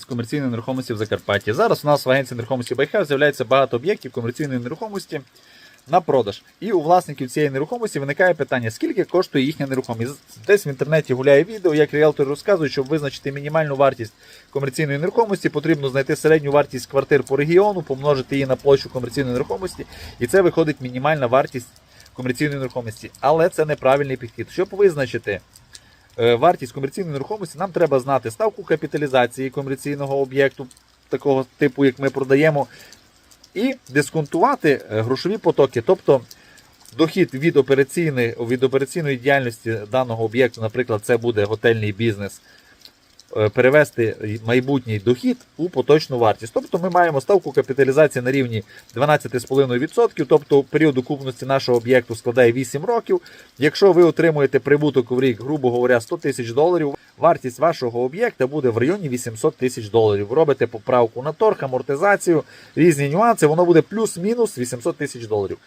вартість комерційної нерухомості в Закарпатті. Зараз у нас в агенції нерухомості Байхев з'являється багато об'єктів комерційної нерухомості на продаж. І у власників цієї нерухомості виникає питання, скільки коштує їхня нерухомість. Десь в інтернеті гуляє відео, як ріелтори розказують, щоб визначити мінімальну вартість комерційної нерухомості, потрібно знайти середню вартість квартир по регіону, помножити її на площу комерційної нерухомості, і це виходить мінімальна вартість комерційної нерухомості. Але це неправильний підхід. Щоб визначити вартість комерційної нерухомості, нам треба знати ставку капіталізації комерційного об'єкту, такого типу, як ми продаємо, і дисконтувати е, грошові потоки, тобто дохід від операційної, від операційної діяльності даного об'єкту, наприклад, це буде готельний бізнес, е, перевести майбутній дохід у поточну вартість. Тобто ми маємо ставку капіталізації на рівні 12,5%, тобто період окупності нашого об'єкту складає 8 років. Якщо ви отримуєте прибуток в рік, грубо говоря, 100 тисяч доларів, вартість вашого об'єкта буде в районі 800 тисяч доларів. Робите поправку на торг, амортизацію, різні нюанси, воно буде плюс-мінус 800 тисяч доларів.